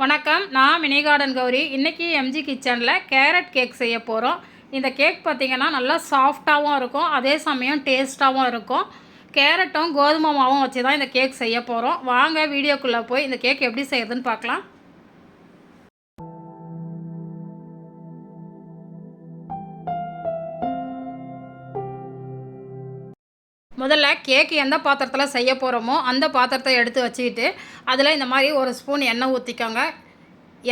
வணக்கம் நான் mini garden Gowri இன்றைக்கி எம்ஜி கிச்சனில் கேரட் கேக் செய்ய போகிறோம் இந்த கேக் பார்த்திங்கன்னா நல்லா சாஃப்டாகவும் இருக்கும் அதே சமயம் டேஸ்ட்டாகவும் இருக்கும். கேரட்டும் கோதுமை மாவும் வச்சு தான் இந்த கேக் செய்ய போகிறோம் வாங்க வீடியோக்குள்ளே போய் இந்த கேக் எப்படி செய்யறதுன்னு பார்க்கலாம் முதல்ல கேக்கு எந்த பாத்திரத்தில் செய்ய போகிறோமோ அந்த பாத்திரத்தை எடுத்து வச்சுக்கிட்டு அதில் இந்த மாதிரி ஒரு ஸ்பூன் எண்ணெய் ஊற்றிக்கோங்க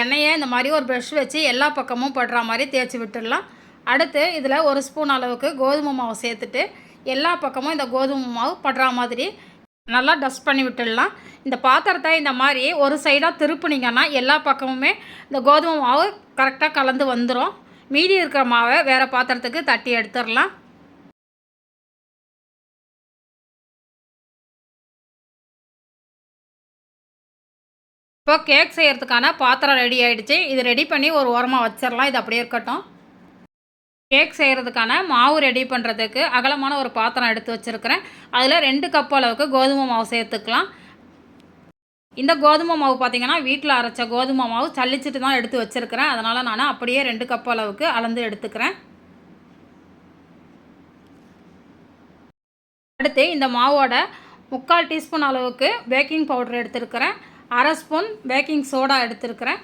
எண்ணெயை இந்த மாதிரி ஒரு ப்ரஷ் வச்சு எல்லா பக்கமும் படுற மாதிரி தேய்ச்சி விட்டுடலாம். அடுத்து இதில் ஒரு ஸ்பூன் அளவுக்கு கோதுமை மாவு சேர்த்துட்டு எல்லா பக்கமும் இந்த கோதுமை மாவு படுற மாதிரி நல்லா டஸ்ட் பண்ணி விட்டுடலாம். இந்த பாத்திரத்தை இந்த மாதிரி ஒரு சைடாக திருப்புனீங்கன்னா எல்லா பக்கமுமே இந்த கோதுமை மாவு கரெக்டாக கலந்து வந்துடும் மீதி இருக்கிற மாவை வேறு பாத்திரத்துக்கு தட்டி எடுத்துடலாம். இப்போ கேக் செய்கிறதுக்கான பாத்திரம் ரெடி ஆகிடுச்சு இது ரெடி பண்ணி ஒரு ஓரமாக வச்சிடலாம் இது அப்படியே இருக்கட்டும். கேக் செய்கிறதுக்கான மாவு ரெடி பண்ணுறதுக்கு அகலமான ஒரு பாத்திரம் எடுத்து வச்சுருக்கிறேன். அதில் ரெண்டு கப் அளவுக்கு கோதுமை மாவு சேர்த்துக்கலாம். இந்த கோதுமை மாவு பார்த்திங்கன்னா வீட்டில் அரைச்ச கோதுமை மாவு சல்லிச்சிட்டு தான் எடுத்து வச்சுருக்கிறேன். அதனால் நான் அப்படியே ரெண்டு கப் அளவுக்கு அளந்து எடுத்துக்கிறேன். அடுத்து இந்த மாவோட முக்கால் டீஸ்பூன் அளவுக்கு பேக்கிங் பவுடர் எடுத்துருக்கிறேன். அரை ஸ்பூன் பேக்கிங் சோடா எடுத்துருக்கிறேன்.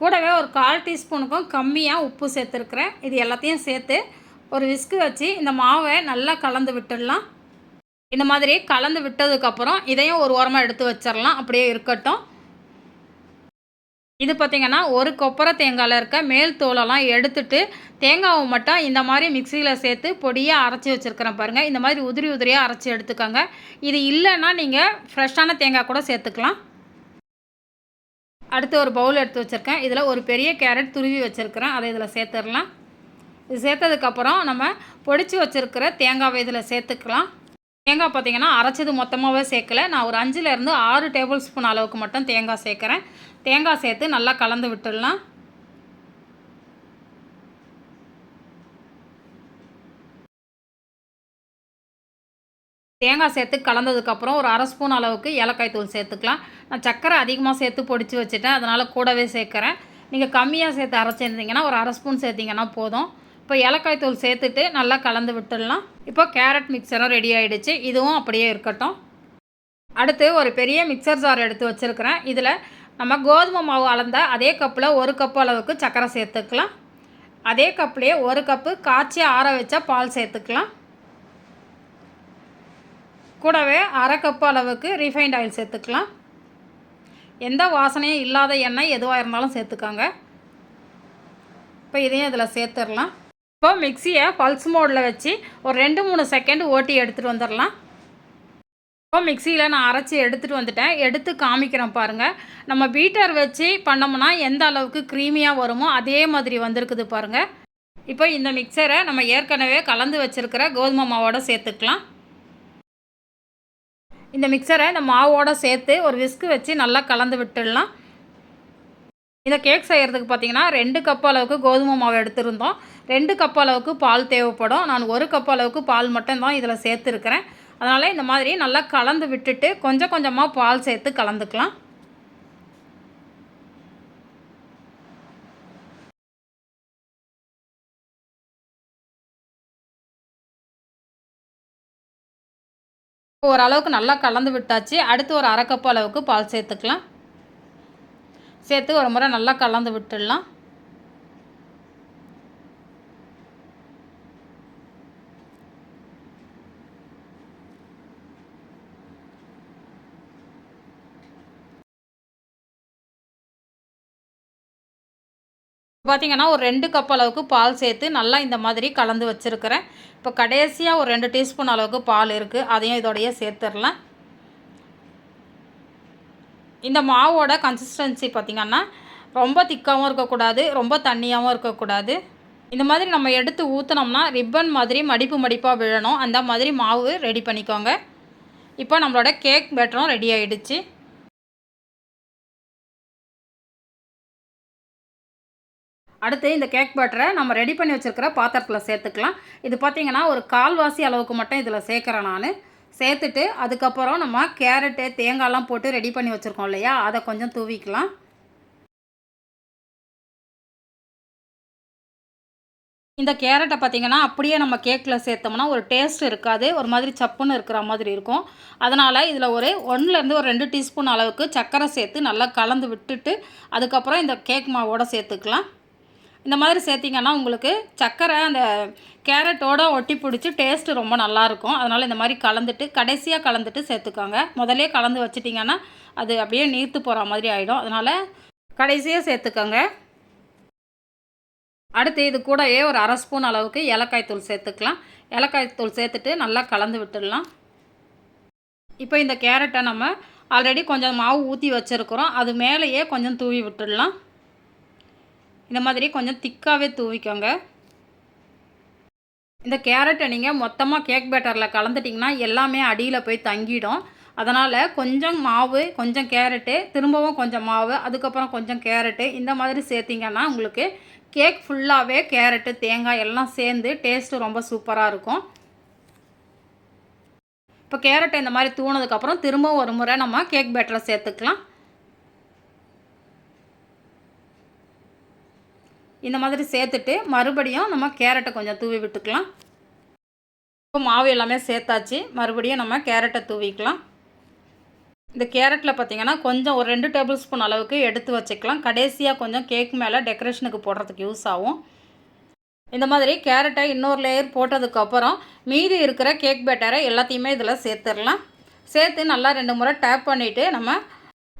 கூடவே ஒரு கால் டீஸ்பூனுக்கும் கம்மியாக உப்பு சேர்த்துருக்குறேன். இது எல்லாத்தையும் சேர்த்து ஒரு விஸ்கு வச்சு இந்த மாவை நல்லா கலந்து விட்டுடலாம். இந்த மாதிரி கலந்து விட்டதுக்கப்புறம் இதையும் ஒரு ஓரமாக எடுத்து வச்சிடலாம். அப்படியே இருக்கட்டும். இது பார்த்திங்கன்னா ஒரு கொப்பரை தேங்காயில் இருக்க மேல் தோலெல்லாம் எடுத்துட்டு தேங்காவை மட்டும் இந்த மாதிரி மிக்சியில் சேர்த்து பொடியாக அரைச்சி வச்சுருக்கிறேன் பாருங்கள் இந்த மாதிரி உதிரி உதிரியாக அரைச்சி எடுத்துக்கோங்க. இது இல்லைன்னா நீங்கள் ஃப்ரெஷ்ஷான தேங்காய் கூட சேர்த்துக்கலாம். அடுத்து ஒரு பவுல் எடுத்து வச்சுருக்கேன். இதில் ஒரு பெரிய கேரட் துருவி வச்சுருக்கிறேன். அதை இதில் சேர்த்துடலாம். இது சேர்த்ததுக்கப்புறம் நம்ம பொடிச்சு வச்சுருக்கிற தேங்காவை இதில் சேர்த்துக்கலாம். தேங்காய் பார்த்திங்கன்னா அரைச்சது மொத்தமாகவே சேர்க்கல. நான் ஒரு அஞ்சுலேருந்து ஆறு டேபிள் ஸ்பூன் அளவுக்கு மட்டும் தேங்காய் சேர்க்குறேன். தேங்காய் சேர்த்து நல்லா கலந்து விட்டுடலாம். தேங்காய் சேர்த்து கலந்ததுக்கப்புறம் ஒரு அரை ஸ்பூன் அளவுக்கு ஏலக்காய் தூள் சேர்த்துக்கலாம். நான் சர்க்கரை அதிகமாக சேர்த்து பொடிச்சு வச்சுட்டேன். அதனால் கூடவே சேர்க்குறேன். நீங்கள் கம்மியாக சேர்த்து அரைச்சிருந்தீங்கன்னா ஒரு அரை ஸ்பூன் சேர்த்திங்கன்னா போதும். இப்போ ஏலக்காய் தூள் சேர்த்துட்டு நல்லா கலந்து விட்டுடலாம். இப்போ கேரட் மிக்சரும் ரெடி ஆகிடுச்சு இதுவும் அப்படியே இருக்கட்டும். அடுத்து ஒரு பெரிய மிக்சர் ஜார் எடுத்து வச்சுருக்கிறேன். இதில் நம்ம கோதுமை மாவு அளந்த அதே கப்பில் ஒரு கப்பு அளவுக்கு சர்க்கரை சேர்த்துக்கலாம். அதே கப்லேயே ஒரு கப்பு காய்ச்சி ஆற வச்சா பால் சேர்த்துக்கலாம். கூடவே அரை கப் அளவுக்கு ரீஃபைண்ட் ஆயில் சேர்த்துக்கலாம். எந்த வாசனையும் இல்லாத எண்ணெய் எதுவாக இருந்தாலும் சேர்த்துக்கோங்க. இப்போ இதையும் இதில் சேர்த்துடலாம். இப்போ மிக்சியை பல்ஸ் மோடில் வச்சு ஒரு ரெண்டு மூணு செகண்ட் ஓட்டி எடுத்துகிட்டு வந்துடலாம். இப்போ மிக்சியில் நான் அரைச்சி எடுத்துகிட்டு வந்துட்டேன். எடுத்து காமிக்கிறேன் பாருங்கள் நம்ம பீட்டர் வச்சு பண்ணோம்னா எந்த அளவுக்கு க்ரீமியாக வருமோ அதே மாதிரி வந்திருக்குது பாருங்கள் இப்போ இந்த மிக்சரை நம்ம ஏற்கனவே கலந்து வச்சுருக்கிற கோதுமை மாவோடு சேர்த்துக்கலாம். இந்த மிக்சரை இந்த மாவோடு சேர்த்து ஒரு விஸ்கு வச்சு நல்லா கலந்து விட்டுடலாம். இந்த கேக் செய்கிறதுக்கு பார்த்திங்கன்னா ரெண்டு கப் அளவுக்கு கோதுமை மாவு எடுத்திருந்தோம். ரெண்டு கப் அளவுக்கு பால் தேவைப்படும். நான் ஒரு கப் அளவுக்கு பால் மட்டும்தான் இதில் சேர்த்துருக்கிறேன். அதனால் இந்த மாதிரி நல்லா கலந்து விட்டுட்டு கொஞ்சம் கொஞ்சமாக பால் சேர்த்து கலந்துக்கலாம். ஓரளவுக்கு நல்லா கலந்து விட்டாச்சு. அடுத்து ஒரு அரை அளவுக்கு பால் சேர்த்துக்கலாம். சேர்த்து ஒரு முறை நல்லா கலந்து விட்டுடலாம். பார்த்திங்கன்னா ஒரு ரெண்டு கப் அளவுக்கு பால் சேர்த்து நல்லா இந்த மாதிரி கலந்து வச்சுருக்கிறேன். இப்போ கடைசியாக ஒரு ரெண்டு டீஸ்பூன் அளவுக்கு பால் இருக்குது அதையும் இதோடைய சேர்த்துடலாம். இந்த மாவோட கன்சிஸ்டன்சி பார்த்திங்கன்னா ரொம்ப திக்காகவும் இருக்கக்கூடாது ரொம்ப தண்ணியாகவும் இருக்கக்கூடாது. இந்த மாதிரி நம்ம எடுத்து ஊற்றினோம்னா ரிப்பன் மாதிரி மடிப்பு மடிப்பாக விழணும். அந்த மாதிரி மாவு ரெடி பண்ணிக்கோங்க. இப்போ நம்மளோட கேக் பேட்டரும் ரெடி ஆகிடுச்சு அடுத்து இந்த கேக் பட்டரை நம்ம ரெடி பண்ணி வச்சுருக்கிற பாத்திரத்தில் சேர்த்துக்கலாம். இது பார்த்திங்கன்னா ஒரு கால்வாசி அளவுக்கு மட்டும் இதில் சேர்க்குறேன் நான். சேர்த்துட்டு அதுக்கப்புறம் நம்ம கேரட்டு தேங்காய்லாம் போட்டு ரெடி பண்ணி வச்சுருக்கோம் இல்லையா? அதை கொஞ்சம் தூவிக்கலாம். இந்த கேரட்டை பார்த்திங்கன்னா அப்படியே நம்ம கேக்கில் சேர்த்தோம்னா ஒரு டேஸ்ட் இருக்காது. ஒரு மாதிரி சப்புன்னு இருக்கிற மாதிரி இருக்கும். அதனால் இதில் ஒரு ஒன்றுலேருந்து ஒரு ரெண்டு டீஸ்பூன் அளவுக்கு சர்க்கரை சேர்த்து நல்லா கலந்து விட்டுட்டு அதுக்கப்புறம் இந்த கேக் மாவோடு சேர்த்துக்கலாம். இந்த மாதிரி சேர்த்திங்கன்னா உங்களுக்கு சர்க்கரை அந்த கேரட்டோட ஒட்டி பிடிச்சி டேஸ்ட்டு ரொம்ப நல்லாயிருக்கும் அதனால் இந்த மாதிரி கலந்துட்டு கடைசியாக கலந்துட்டு சேர்த்துக்கோங்க. முதலே கலந்து வச்சிட்டிங்கன்னா அது அப்படியே நீர்த்து போகிற மாதிரி ஆகிடும் அதனால் கடைசியாக சேர்த்துக்கோங்க. அடுத்து இது கூடவே ஒரு அரை ஸ்பூன் அளவுக்கு ஏலக்காய் தூள் சேர்த்துக்கலாம். ஏலக்காய் தூள் சேர்த்துட்டு நல்லா கலந்து விட்டுடலாம். இப்போ இந்த கேரட்டை நம்ம ஆல்ரெடி கொஞ்சம் மாவு ஊற்றி வச்சுருக்குறோம். அது மேலேயே கொஞ்சம் தூவி விட்டுடலாம். இந்த மாதிரி கொஞ்சம் திக்காகவே தூவிக்கோங்க. இந்த கேரட்டை நீங்கள் மொத்தமாக கேக் பேட்டரில் கலந்துட்டிங்கன்னா எல்லாமே அடியில் போய் தங்கிடும். அதனால் கொஞ்சம் மாவு கொஞ்சம் கேரட்டு திரும்பவும் கொஞ்சம் மாவு அதுக்கப்புறம் கொஞ்சம் கேரட்டு இந்த மாதிரி சேர்த்திங்கன்னா உங்களுக்கு கேக் ஃபுல்லாகவே கேரட்டு தேங்காய் எல்லாம் சேர்ந்து டேஸ்ட்டு ரொம்ப சூப்பராக இருக்கும். இப்போ கேரட்டை இந்த மாதிரி தூணதுக்கப்புறம் திரும்பவும் ஒரு முறை நம்ம கேக் பேட்டரை சேர்த்துக்கலாம். இந்த மாதிரி சேர்த்துட்டு மறுபடியும் நம்ம கேரட்டை கொஞ்சம் தூவி விட்டுக்கலாம். இப்போ மாவு எல்லாமே சேர்த்தாச்சு. மறுபடியும் நம்ம கேரட்டை தூவிக்கலாம். இந்த கேரட்டில் பார்த்திங்கன்னா கொஞ்சம் ஒரு ரெண்டு டேபிள் ஸ்பூன் அளவுக்கு எடுத்து வச்சுக்கலாம். கடைசியாக கொஞ்சம் கேக் மேலே டெக்கரேஷனுக்கு போடுறதுக்கு யூஸ் ஆகும். இந்த மாதிரி கேரட்டை இன்னொரு லேயர் போட்டதுக்கப்புறம் மீதி இருக்கிற கேக் பேட்டரை எல்லாத்தையுமே இதில் சேர்த்துடலாம். சேர்த்து நல்லா ரெண்டு முறை டேப் பண்ணிவிட்டு நம்ம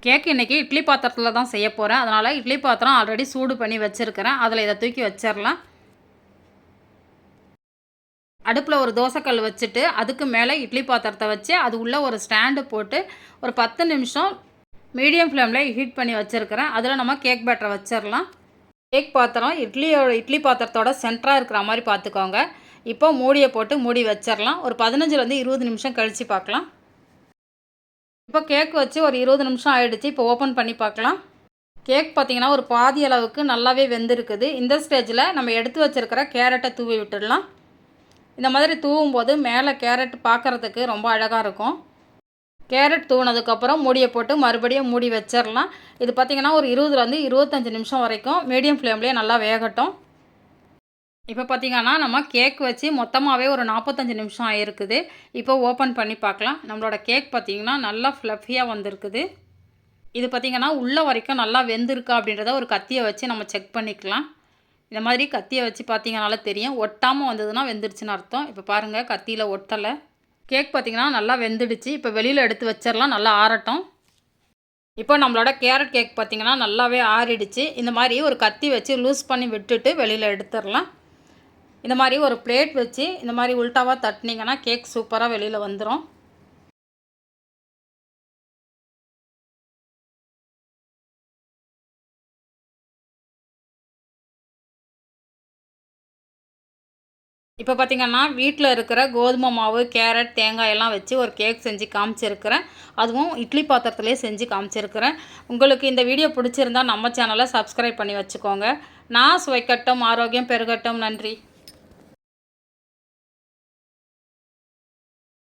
கேக் இன்றைக்கி இட்லி பாத்திரத்தில் தான் செய்ய போகிறேன் அதனால் இட்லி பாத்திரம் ஆல்ரெடி சூடு பண்ணி வச்சுருக்கிறேன். அதில் இதை தூக்கி வச்சிடலாம் அடுப்பில் ஒரு தோசைக்கல் வச்சுட்டு அதுக்கு மேலே இட்லி பாத்திரத்தை வச்சு அது உள்ளே ஒரு ஸ்டாண்டு போட்டு ஒரு பத்து நிமிஷம் மீடியம் ஃப்ளேமில் ஹீட் பண்ணி வச்சுருக்கிறேன். அதில் நம்ம கேக் பேட்டரை வச்சிடலாம் கேக் பாத்திரம் இட்லியோட இட்லி பாத்திரத்தோட சென்டராக இருக்கிற மாதிரி பார்த்துக்கோங்க இப்போ மூடியை போட்டு மூடி வச்சிடலாம் ஒரு பதினஞ்சுலேருந்து இருபது நிமிஷம் கழித்து பார்க்கலாம் இப்போ கேக் வச்சு ஒரு இருபது நிமிஷம் ஆகிடுச்சு இப்போ ஓப்பன் பண்ணி பார்க்கலாம். கேக் பார்த்திங்கன்னா ஒரு பாதி அளவுக்கு நல்லாவே வெந்திருக்குது. இந்த ஸ்டேஜில் நம்ம எடுத்து வச்சுருக்கிற கேரட்டை தூவி விட்டுடலாம். இந்த மாதிரி தூவும் போது மேலே கேரட் பார்க்குறதுக்கு ரொம்ப அழகாக இருக்கும். கேரட் தூவினதுக்கப்புறம் மூடியை போட்டு மறுபடியும் மூடி வச்சிடலாம். இது பார்த்திங்கன்னா ஒரு இருபதுலேருந்து இருபத்தஞ்சி நிமிஷம் வரைக்கும் மீடியம் ஃப்ளேம்லேயே நல்லா வேகட்டும். இப்போ பார்த்திங்கன்னா நம்ம கேக் வச்சு மொத்தமாகவே ஒரு நாற்பத்தஞ்சு நிமிஷம் ஆகிருக்குது இப்போ ஓப்பன் பண்ணி பார்க்கலாம் நம்மளோட கேக் பார்த்திங்கன்னா நல்லா ஃப்ளஃபியாக வந்திருக்குது. இது பார்த்திங்கன்னா உள்ளே வரைக்கும் நல்லா வெந்திருக்கா அப்படின்றத ஒரு கத்தியை வச்சு நம்ம செக் பண்ணிக்கலாம். இந்த மாதிரி கத்தியை வச்சு பார்த்தீங்கனால தெரியும். ஒட்டாமல் வந்ததுன்னா வெந்துருச்சுன்னு அர்த்தம். இப்போ பாருங்கள் கத்தியில் ஒட்டலை. கேக் பார்த்திங்கன்னா நல்லா வெந்துடுச்சு. இப்போ வெளியில் எடுத்து வச்சிடலாம். நல்லா ஆறட்டும். இப்போ நம்மளோட கேரட் கேக் பார்த்திங்கன்னா நல்லாவே ஆறிடுச்சு. இந்த மாதிரி ஒரு கத்தி வச்சு லூஸ் பண்ணி விட்டுட்டு வெளியில் எடுத்துடலாம். இந்த மாதிரி ஒரு பிளேட் வச்சு இந்த மாதிரி உல்ட்டாவாக தட்டினீங்கன்னா கேக் சூப்பராக வெளியில் வந்துடும் இப்போ பார்த்திங்கன்னா வீட்டில் இருக்கிற கோதுமை மாவு கேரட் தேங்காய் எல்லாம் வச்சு ஒரு கேக் செஞ்சு காமிச்சிருக்கிறேன். அதுவும் இட்லி பாத்திரத்துலேயே செஞ்சு காமிச்சிருக்கிறேன். உங்களுக்கு இந்த வீடியோ பிடிச்சிருந்தா நம்ம சேனலை சப்ஸ்கிரைப் பண்ணி வச்சுக்கோங்க. நான் சுவைக்கட்டும் ஆரோக்கியம் பெருகட்டும். நன்றி.